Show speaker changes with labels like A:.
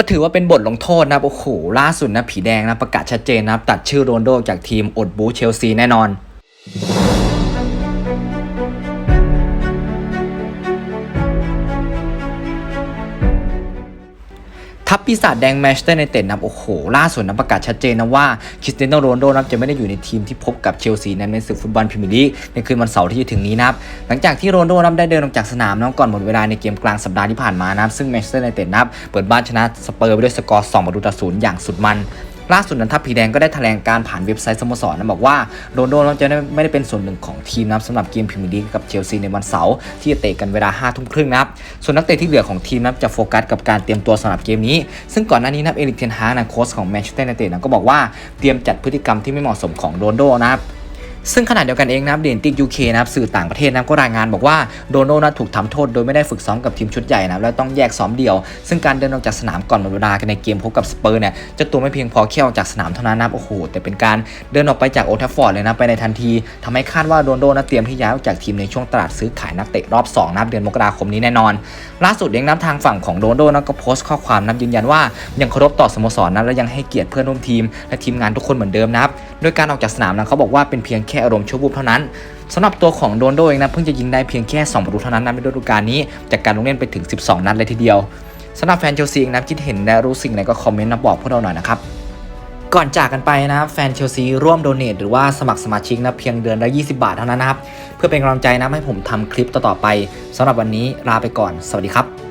A: ก็ถือว่าเป็นบทลงโทษนะโอ้โหล่าสุดนะผีแดงนะประกาศชัดเจนนะตัดชื่อโรนโดจากทีมอดบูเชลซีแน่นอน ทัพปีศาจแดงแมนเชสเตอร์ในเต็ดนับโอ้โห ล่าสุดนะประกาศชัดเจนนะว่าคริสเตียโนโรนลโดนับจะไม่ได้อยู่ในทีมที่พบกับเชลซีในศึกฟุตบอลพรีเมียร์ลีกในคืนวันเสาร์ที่จะถึงนี้นะครับหลังจากที่โรนลโดนับได้เดินออกจากสนามนับก่อนหมดเวลาในเกมกลางสัปดาห์ที่ผ่านมานับซึ่งแมนเชสเตอร์ในเต็ดนับเปิดบ้านชนะสเปอร์ไปด้วยสกอร์2ประตูต่อศูนย์อย่างสุดมัน ล่าสุดนันทพผีแดงก็ได้แถลงการผ่านเว็บไซต์สโมสรนะบอกว่าโรนโดนจะไม่ได้เป็นส่วนหนึ่งของทีมนับสำหรับเกมพรีเมียร์ลีกกับเชลซีในวันเสาร์ที่จะเตะกันเวลา5ทุ่มครึ่งนะครับส่วนนักเตะที่เหลือของทีมนับจะโฟกัสกับการเตรียมตัวสำหรับเกมนี้ ซึ่งก่อนหน้านี้นับเอริกเทนฮาร์นะโค้ชของแมนเชสเตอร์ยูไนเต็ดนะก็บอกว่าเตรียมจัดพฤติกรรมที่ไม่เหมาะสมของโรนโดนะครับ ซึ่งขณะเดียวกันเองนะครับเดนติกยูเคนะครับสื่อต่างประเทศนะก็รายงานบอกว่าโดโน่นะถูกทำโทษโดยไม่ได้ฝึกซ้อมกับทีมชุดใหญ่นะและต้องแยกซ้อมเดี่ยว ซึ่งการเดินออกจากสนามก่อนหมดเวลากันในเกมพบกับสเปอร์เนี่ยจะตัวไม่เพียงพอแค่ออกจากสนามเท่านั้นนะโอ้โหแต่เป็นการเดินออกไปจากโอทัฟฟอร์ดเลยนะไปในทันทีทำให้คาดว่าโดนโดนะเตรียมที่ย้ายออกจากทีมในช่วงตลาดซื้อขายนักเตะรอบ2นับเดือนมกราคมนี้แน่นอน ล่าสุดเองนะทางฝั่งของโดนโดนะก็โพสต์ข้อความนะยืนยันว่ายังเคารพต่อสโมสรนะและยังให้เกียรติเพื่อนร่วมทีม และทีมงานทุกคนเหมือนเดิมนะครับ โดยการออกจากสนามนะเขาบอกว่าเป็นเพียงแค่อารมณ์ชั่ววูบเท่านั้นสำหรับตัวของโดนโดเองนะเพิ่งจะยิงได้เพียงแค่2ประตูเท่านั้นนะในฤดูกาลนี้จากการลงเล่นไปถึง 12 นัดเลยทีเดียวสำหรับแฟนเชลซีเองนะคิดเห็นและรู้สิ่งไหนก็คอมเมนต์มาบอกพวกเราหน่อยนะครับก่อนจากกันไปนะครับแฟนเชลซีร่วมโดเนทหรือว่าสมัครสมาชิกนะเพียงเดือนละ 20 บาทเท่านั้นนะครับ เพื่อเป็นกำลังใจนะให้ผมทำคลิปต่อๆไปสำหรับวันนี้ลาไปก่อน สวัสดีครับ